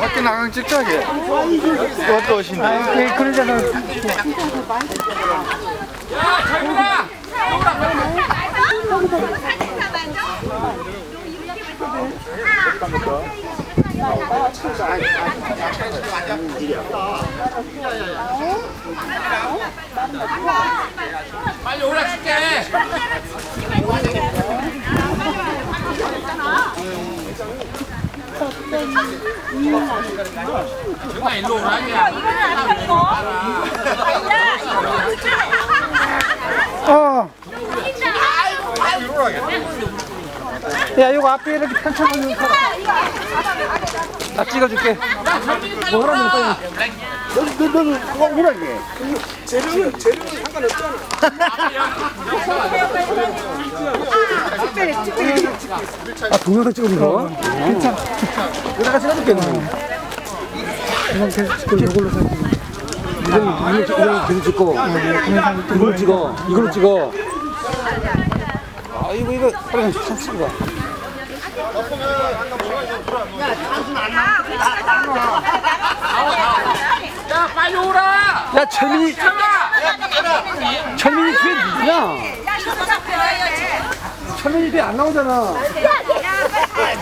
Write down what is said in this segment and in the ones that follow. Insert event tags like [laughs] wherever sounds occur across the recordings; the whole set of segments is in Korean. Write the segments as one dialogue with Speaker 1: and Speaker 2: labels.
Speaker 1: 밖에 나강 찍자게. 또 오신다.
Speaker 2: 아, 그, 그러잖아.
Speaker 3: 빨리 오라 줄게. 정아 일로 오라냐.
Speaker 2: 어. 야, 이거 앞에 이렇게 펼쳐놓는 사람. 나 찍어줄게. 뭐라는 거야? 아, [laughs] 동영상 찍어준 거? 괜찮아. 내가 찍어줄게, 너. 이건 계속 찍고, 이걸로 사. 이걸, 이걸, 이걸 계속 찍고, 이걸 찍어, 이걸로 찍어. 아, 이거, 이거, 그래, 참 찍어.
Speaker 3: 야 빨리 오라.
Speaker 2: 야, 철민이, 철민이 뒤에 누구냐? 뒤에 안 나오잖아.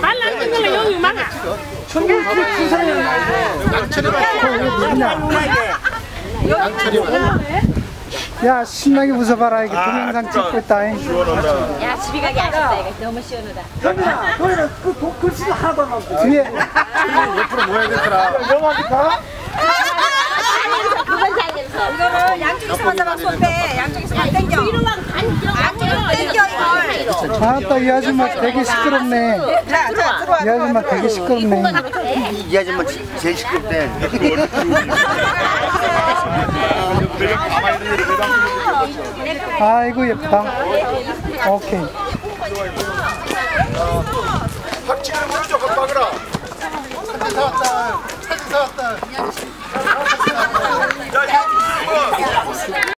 Speaker 4: 말랑 끊으면 여기 막아.
Speaker 2: 철민이 뒤에 큰 사람이야. 야, 신나게 웃어봐라. 이게 동영상 찍고 있다.
Speaker 4: 야, 집에 가기 아쉽다. 이거 너무 시원하다.
Speaker 2: 철민아, 너희는 그 도- 글씨가 하나도 안 나왔어. 뒤에. [laughs]
Speaker 1: 옆으로 모여야겠더라.
Speaker 2: 영화니까?
Speaker 5: 이거를 양쪽에서만 잡아 손 빼. 양쪽에서만 당겨. 양쪽으로 당겨 이걸.
Speaker 2: 아따, 이 아줌마 되게 시끄럽네.
Speaker 5: 자, 자 들어와.
Speaker 2: 이 아줌마 되게 시끄럽네.
Speaker 6: 이 아줌마 제일 시끄럽대.
Speaker 2: 아이고, 예쁘다. 오케이.